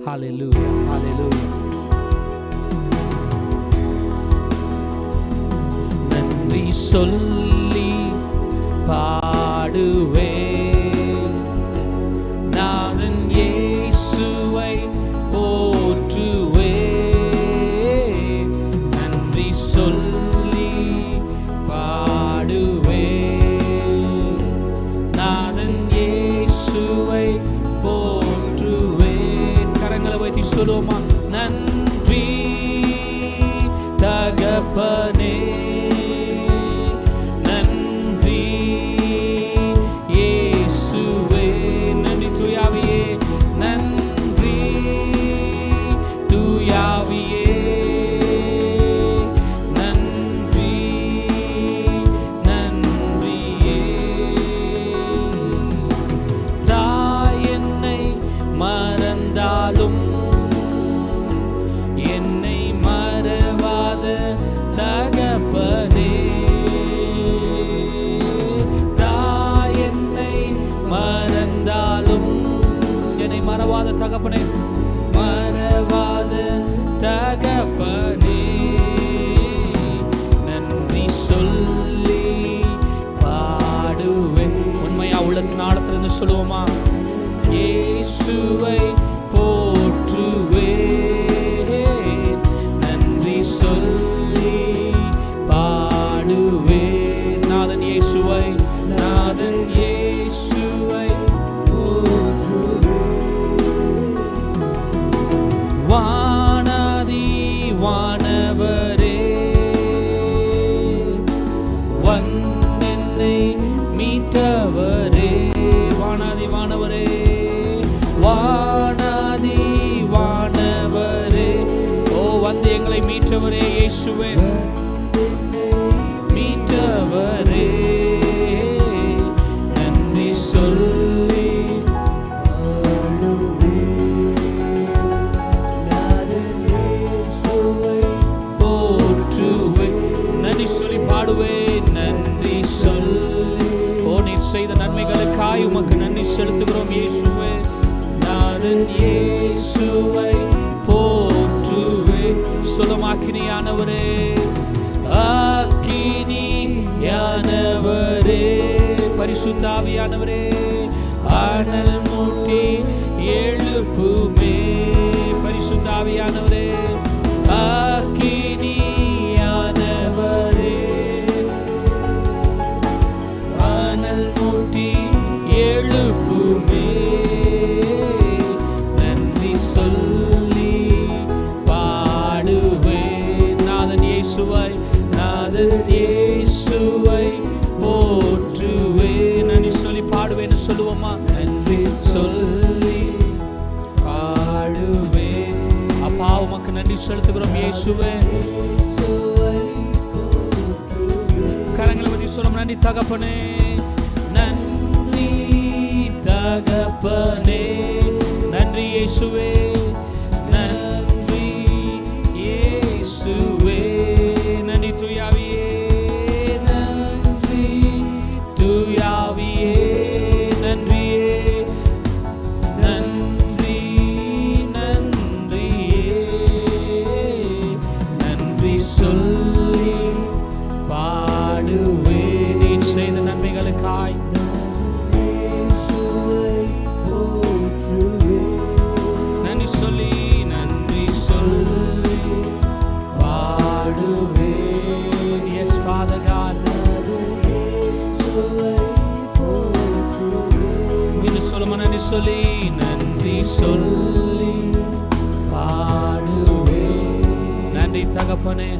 Hallelujah. Hallelujah. நன்றி சொல்லி பாடுவே கரங்களை சொல்லுவோமா நன்றி. உள்ளத்தின் ஆழத்திலிருந்து சொல்லுவோமா? இயேசுவை போற்றுவே நன்றி சொல்லி பாடுவே நாதன் இயேசுவை நாதன் இயேசுவை வானாதி வானவர் இயேசுவே மீட்டவரே. நன்றி சொல்லி போற்றுவேன். நன்றி சொல்லி பாடுவேன். நன்றி சொல்லி. ஓ செய்த நன்மைகளுக்காய் உமக்கு நன்றி செலுத்துகிறோம் இயேசுவே. நாதன் இயேசுவை சுலமாக்கினியானவரே ஆக்கினியானவரே. பரிசுத்தாவியானவரே. ஆனல் மூட்டி எழுப்புமே. பரிசுத்தாவியானவரே. ஆக்கினியானவரே. ஆனல் மூட்டி எழுப்புமே. நாதன் இயேசுவை நாதன் இயேசுவை போற்றுவே நன்றி சொல்லி பாடுவேன்னு சொல்லுவோமா? நன்றி சொல்லி பாடுவே அப்பா உமக்கு நன்றி செலுத்துகிறோம் இயேசுவே. கரங்களை பற்றி சொல்லும் நன்றி தகப்பனே. நன்றி தகப்பனே. நன்றி இயேசுவே. சொல்லி நன்றி சொல்லி பாடுவே நன்றி தகப்பனே